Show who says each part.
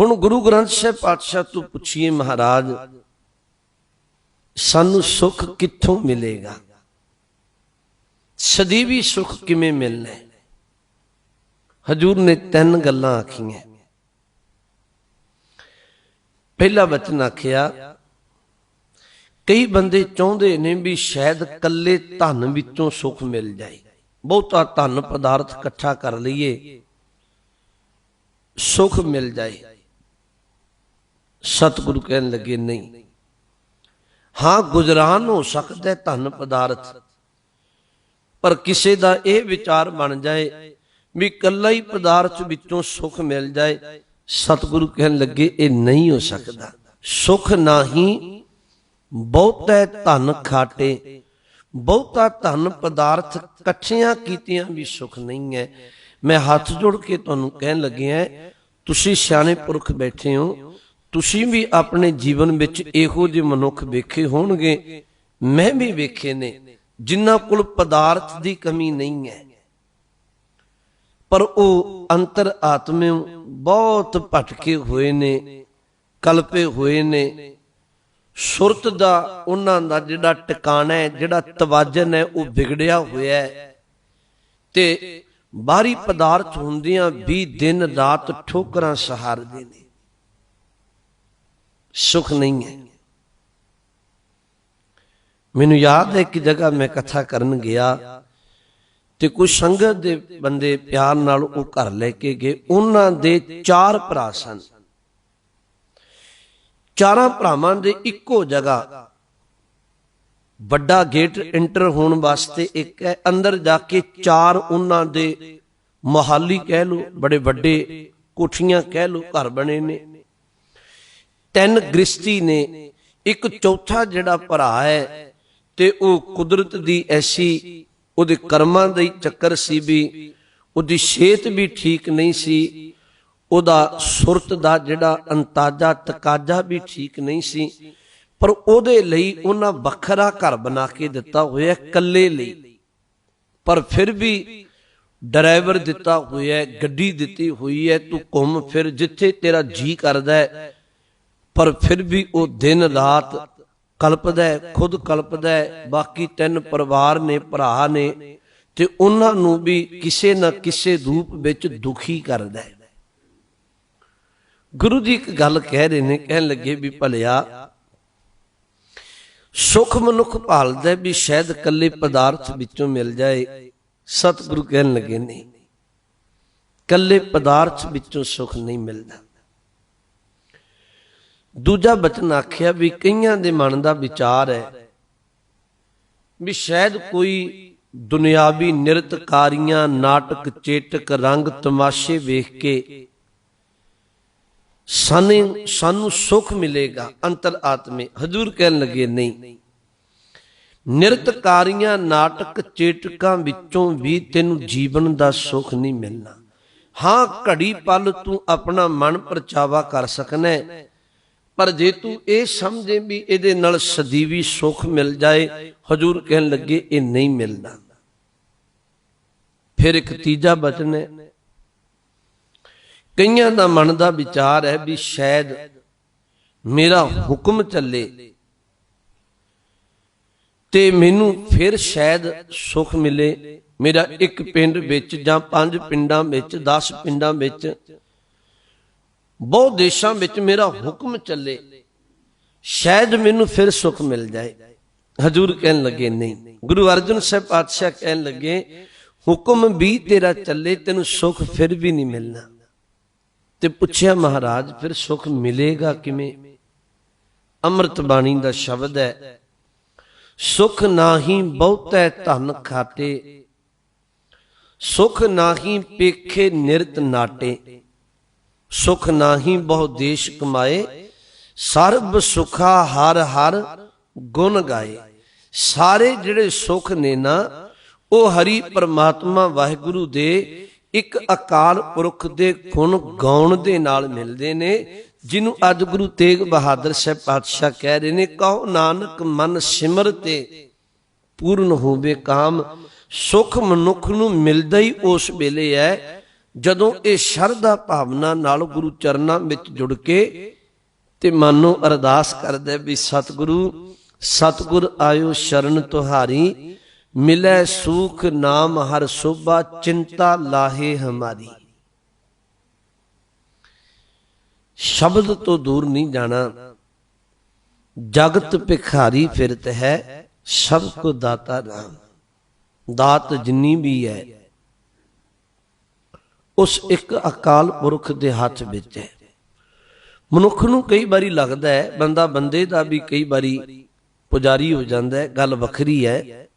Speaker 1: ਹੁਣ ਗੁਰੂ ਗ੍ਰੰਥ ਸਾਹਿਬ ਪਾਤਸ਼ਾਹ ਤੋਂ ਪੁੱਛੀਏ ਮਹਾਰਾਜ, ਸਾਨੂੰ ਸੁੱਖ ਕਿੱਥੋਂ ਮਿਲੇਗਾ? ਸਦੀਵੀ ਸੁੱਖ ਕਿਵੇਂ ਮਿਲਣਾ? ਹੈ ਹਜੂਰ ਨੇ ਤਿੰਨ ਗੱਲਾਂ ਆਖੀਆਂ। ਪਹਿਲਾ ਬਚਨ ਆਖਿਆ, ਕਈ ਬੰਦੇ ਚਾਹੁੰਦੇ ਨੇ ਵੀ ਸ਼ਾਇਦ ਕੱਲੇ ਧਨ ਵਿੱਚੋਂ ਸੁੱਖ ਮਿਲ ਜਾਏ। ਬਹੁਤਾ ਧਨ ਪਦਾਰਥ ਇਕੱਠਾ ਕਰ ਲਈਏ, ਸੁੱਖ ਮਿਲ ਜਾਏ। ਸਤਿਗੁਰੂ ਕਹਿਣ ਲੱਗੇ, ਨਹੀਂ। ਹਾਂ, ਗੁਜਰਾਨ ਹੋ ਸਕਦਾ ਹੈ ਧਨ ਪਦਾਰਥ। ਪਰ ਕਿਸੇ ਦਾ ਇਹ ਵਿਚਾਰ ਬਣ ਜਾਏ ਵੀ ਕੱਲਾ ਹੀ ਪਦਾਰਥ ਵਿੱਚੋਂ ਸੁੱਖ ਮਿਲ ਜਾਏ, ਸਤਿਗੁਰੂ ਕਹਿਣ ਲੱਗੇ, ਇਹ ਨਹੀਂ ਹੋ ਸਕਦਾ। ਸੁੱਖ ਨਹੀਂ ਬਹੁਤਾ ਧਨ ਖਾਟੇ। ਬਹੁਤਾ ਧਨ ਪਦਾਰਥ ਇਕੱਠਿਆਂ ਕੀਤੀਆਂ ਵੀ ਸੁੱਖ ਨਹੀਂ ਹੈ। ਮੈਂ ਹੱਥ ਜੋੜ ਕੇ ਤੁਹਾਨੂੰ ਕਹਿਣ ਲੱਗਿਆ, ਤੁਸੀਂ ਸਿਆਣੇ ਪੁਰਖ ਬੈਠੇ ਹੋ ਤੁਸੀਂ ਵੀ ਆਪਣੇ ਜੀਵਨ ਵਿੱਚ ਇਹੋ ਜਿਹੇ ਮਨੁੱਖ ਵੇਖੇ ਹੋਣਗੇ, ਮੈਂ ਵੀ ਵੇਖੇ ਨੇ, ਜਿਨ੍ਹਾਂ ਕੋਲ ਪਦਾਰਥ ਦੀ ਕਮੀ ਨਹੀਂ ਹੈ। ਪਰ ਉਹ ਅੰਤਰ ਆਤਮੇ ਬਹੁਤ ਭਟਕੇ ਹੋਏ ਨੇ, ਕਲਪੇ ਹੋਏ ਨੇ। ਸੁਰਤ ਦਾ ਉਹਨਾਂ ਦਾ ਜਿਹੜਾ ਟਿਕਾਣਾ ਹੈ, ਜਿਹੜਾ ਤਵਾਜਨ ਹੈ, ਉਹ ਵਿਗੜਿਆ ਹੋਇਆ ਹੈ। ਤੇ ਬਾਹਰੀ ਪਦਾਰਥ ਹੁੰਦੀਆਂ ਵੀ ਦਿਨ ਰਾਤ ਠੋਕਰਾਂ ਸਹਾਰਦੇ ਨੇ। ਸੁਖ ਨਹੀਂ ਹੈ। ਮੈਨੂੰ ਯਾਦ ਹੈ ਕਿ ਜਗ੍ਹਾ ਮੈਂ ਕਥਾ ਕਰਨ ਗਿਆ ਤੇ ਕੋਈ ਸੰਗਤ ਦੇ ਬੰਦੇ ਪਿਆਰ ਨਾਲ ਉਹ ਘਰ ਲੈ ਕੇ ਗਏ। ਉਹਨਾਂ ਦੇ ਚਾਰ ਭਰਾ ਸਨ। ਚਾਰਾਂ ਭਰਾਵਾਂ ਦੇ ਇੱਕੋ ਜਗ੍ਹਾ ਵੱਡਾ ਗੇਟ ਐਂਟਰ ਹੋਣ ਵਾਸਤੇ ਇੱਕ ਹੈ। ਅੰਦਰ ਜਾ ਕੇ ਚਾਰ ਉਹਨਾਂ ਦੇ ਮੋਹਾਲੀ ਕਹਿ ਲੋ ਬੜੇ ਵੱਡੇ ਕੋਠੀਆਂ ਕਹਿ ਲੋ ਘਰ ਬਣੇ ਨੇ। ਤਿੰਨ ਗ੍ਰਿਸ਼ਤੀ ਨੇ, ਇੱਕ ਚੌਥਾ ਜਿਹੜਾ ਭਰਾ ਹੈ ਤੇ ਉਹ ਕੁਦਰਤ ਦੀ ਐਸੀ ਉਹਦੇ ਕਰਮਾਂ ਦਾ ਹੀ ਚੱਕਰ ਸੀ ਵੀ ਉਹਦੀ ਸਿਹਤ ਵੀ ਠੀਕ ਨਹੀਂ ਸੀ, ਉਹਦਾ ਸੁਰਤ ਦਾ ਜਿਹੜਾ ਅੰਤਾਜਾ, ਤਕਾਜਾ ਵੀ ਠੀਕ ਨਹੀਂ ਸੀ, ਪਰ ਉਹਦੇ ਲਈ ਉਹਨਾਂ ਵੱਖਰਾ ਘਰ ਬਣਾ ਕੇ ਦਿੱਤਾ ਹੋਇਆ ਇਕੱਲੇ ਲਈ। ਪਰ ਫਿਰ ਵੀ ਡਰਾਈਵਰ ਦਿੱਤਾ ਹੋਇਆ, ਗੱਡੀ ਦਿੱਤੀ ਹੋਈ ਹੈ, ਤੂੰ ਘੁੰਮ ਫਿਰ ਜਿੱਥੇ ਤੇਰਾ ਜੀ ਕਰਦਾ ਹੈ ਪਰ ਫਿਰ ਵੀ ਉਹ ਦਿਨ ਰਾਤ ਕਲਪਦਾ ਖੁਦ ਕਲਪਦਾ ਬਾਕੀ ਤਿੰਨ ਪਰਿਵਾਰ ਨੇ, ਭਰਾ ਨੇ ਤੇ ਉਹਨਾਂ ਨੂੰ ਵੀ ਕਿਸੇ ਨਾ ਕਿਸੇ ਰੂਪ ਵਿੱਚ ਦੁਖੀ ਕਰਦਾ ਹੈ। ਗੁਰੂ ਜੀ ਇੱਕ ਗੱਲ ਕਹਿ ਰਹੇ ਨੇ, ਕਹਿਣ ਲੱਗੇ ਵੀ ਭਲਿਆ, ਸੁਖ ਮਨੁੱਖ ਭਾਲਦਾ ਵੀ ਸ਼ਾਇਦ ਇਕੱਲੇ ਪਦਾਰਥ ਵਿੱਚੋਂ ਮਿਲ ਜਾਏ, ਸਤਿਗੁਰੂ ਕਹਿਣ ਲੱਗੇ ਨਹੀਂ ਇਕੱਲੇ ਪਦਾਰਥ ਵਿੱਚੋਂ ਸੁਖ ਨਹੀਂ ਮਿਲਦਾ। ਦੂਜਾ ਬਚਨ ਆਖਿਆ ਵੀ ਕਈਆਂ ਦੇ ਮਨ ਦਾ ਵਿਚਾਰ ਹੈ ਵੀ ਸ਼ਾਇਦ ਕੋਈ ਦੁਨਿਆਵੀ ਨਿਰਤਕਾਰੀਆਂ, ਨਾਟਕ ਚੇਟਕ ਰੰਗ ਤਮਾਸ਼ੇ ਵੇਖ ਕੇ ਸਾਨੂੰ ਸਾਨੂੰ ਸੁਖ ਮਿਲੇਗਾ, ਅੰਤਰ ਆਤਮੇ। ਹਜੂਰ ਕਹਿਣ ਲੱਗੇ, ਨਹੀਂ। ਨਿਰਤਕਾਰੀਆਂ, ਨਾਟਕ ਚੇਟਕਾਂ ਵਿੱਚੋਂ ਵੀ ਤੈਨੂੰ ਜੀਵਨ ਦਾ ਸੁਖ ਨਹੀਂ ਮਿਲਣਾ। ਹਾਂ, ਘੜੀ ਪਲ ਤੂੰ ਆਪਣਾ ਮਨ ਪਰਚਾਵਾ ਕਰ ਸਕਣਾ ਪਰ ਜੇ ਤੂੰ ਇਹ ਸਮਝੇ ਵੀ ਇਹਦੇ ਨਾਲ ਸਦੀਵੀ ਸੁੱਖ ਮਿਲ ਜਾਏ, ਹਜੂਰ ਕਹਿਣ ਲੱਗੇ ਇਹ ਨਹੀਂ ਮਿਲਦਾ। ਫਿਰ ਇੱਕ ਤੀਜਾ ਬਚਨ ਹੈ, ਕਈਆਂ ਦਾ ਮਨ ਦਾ ਵਿਚਾਰ ਹੈ ਵੀ ਸ਼ਾਇਦ ਮੇਰਾ ਹੁਕਮ ਚੱਲੇ ਤੇ ਮੈਨੂੰ ਫਿਰ ਸ਼ਾਇਦ ਸੁੱਖ ਮਿਲੇ। ਮੇਰਾ ਇੱਕ ਪਿੰਡ ਵਿੱਚ ਜਾਂ ਪੰਜ ਪਿੰਡਾਂ ਵਿੱਚ 10 ਪਿੰਡਾਂ ਵਿੱਚ ਬਹੁਤ ਦੇਸ਼ਾਂ ਵਿੱਚ ਮੇਰਾ ਹੁਕਮ ਚੱਲੇ। ਸ਼ਾਇਦ ਮੈਨੂੰ ਫਿਰ ਸੁੱਖ ਮਿਲ ਜਾਏ। ਹਜੂਰ ਕਹਿਣ ਲੱਗੇ, ਨਹੀਂ। ਗੁਰੂ ਅਰਜਨ ਸਾਹਿਬ ਪਾਤਸ਼ਾਹ ਕਹਿਣ ਲੱਗੇ, ਹੁਕਮ ਵੀ ਤੇਰਾ ਚੱਲੇ, ਤੈਨੂੰ ਸੁੱਖ ਫਿਰ ਵੀ ਨਹੀਂ ਮਿਲਣਾ। ਤੇ ਪੁੱਛਿਆ, ਮਹਾਰਾਜ, ਫਿਰ ਸੁੱਖ ਮਿਲੇਗਾ ਕਿਵੇਂ? ਅੰਮ੍ਰਿਤ ਬਾਣੀ ਦਾ ਸ਼ਬਦ ਹੈ, ਸੁਖ ਨਾਹੀ ਬਹੁਤੈ ਧਨ ਖਾਤੇ, ਸੁਖ ਨਾਹੀ ਪੇਖੇ ਨਿਰਤ ਨਾਟੇ। ਸੁਖ ਨਾਹੀ ਬਹੁ ਦੇਸ਼ ਕਮਾਏ, ਸਰਬ ਸੁਖਾ ਹਰ ਹਰ ਗੁਣ ਗਾਏ। ਸਾਰੇ ਜਿਹੜੇ ਸੁਖ ਨੇ ਨਾ, ਉਹ ਹਰੀ ਪਰਮਾਤਮਾ ਵਾਹਿਗੁਰੂ ਦੇ ਇੱਕ ਅਕਾਲ ਪੁਰਖ ਦੇ ਗੁਣ ਗਾਉਣ ਦੇ ਨਾਲ ਮਿਲਦੇ ਨੇ, ਜਿਹਨੂੰ ਅੱਜ ਗੁਰੂ ਤੇਗ ਬਹਾਦਰ ਸਾਹਿਬ ਪਾਤਸ਼ਾਹ ਕਹਿ ਰਹੇ ਨੇ, ਕਹੋ ਨਾਨਕ ਮਨ ਸਿਮਰ ਤੇ ਪੂਰਨ ਹੋਵੇ ਕਾਮ, ਸੁਖ ਮਨੁੱਖ ਨੂੰ ਮਿਲਦਾ ਹੀ ਉਸ ਵੇਲੇ ਹੈ ਜਦੋਂ ਇਹ ਸ਼ਰਧਾ ਭਾਵਨਾ ਨਾਲ ਗੁਰੂ ਚਰਨਾਂ ਵਿੱਚ ਜੁੜ ਕੇ ਤੇ ਮਨ ਨੂੰ ਅਰਦਾਸ ਕਰਦਾ ਵੀ ਸਤਿਗੁਰੂ, ਸਤਿਗੁਰ ਆਇਓ ਸ਼ਰਨ ਤੁਹਾਰੀ, ਮਿਲੇ ਸੂਖ ਨਾਮ ਹਰ ਸੋਭਾ, ਚਿੰਤਾ ਲਾਹੇ ਹਮਾਰੀ। ਸ਼ਬਦ ਤੋਂ ਦੂਰ ਨਹੀਂ ਜਾਣਾ। ਜਗਤ ਭਿਖਾਰੀ ਫਿਰਤ ਹੈ, ਸਭ ਕੋ ਦਾਤਾ ਨਾਮ। ਦਾਤ ਜਿੰਨੀ ਵੀ ਹੈ ਉਸ ਇੱਕ ਅਕਾਲ ਪੁਰਖ ਦੇ ਹੱਥ ਵਿੱਚ ਹੈ। ਮਨੁੱਖ ਨੂੰ ਕਈ ਵਾਰੀ ਲੱਗਦਾ ਹੈ, ਬੰਦਾ ਬੰਦੇ ਦਾ ਵੀ ਕਈ ਵਾਰੀ ਪੁਜਾਰੀ ਹੋ ਜਾਂਦਾ ਹੈ, ਗੱਲ ਵੱਖਰੀ ਹੈ।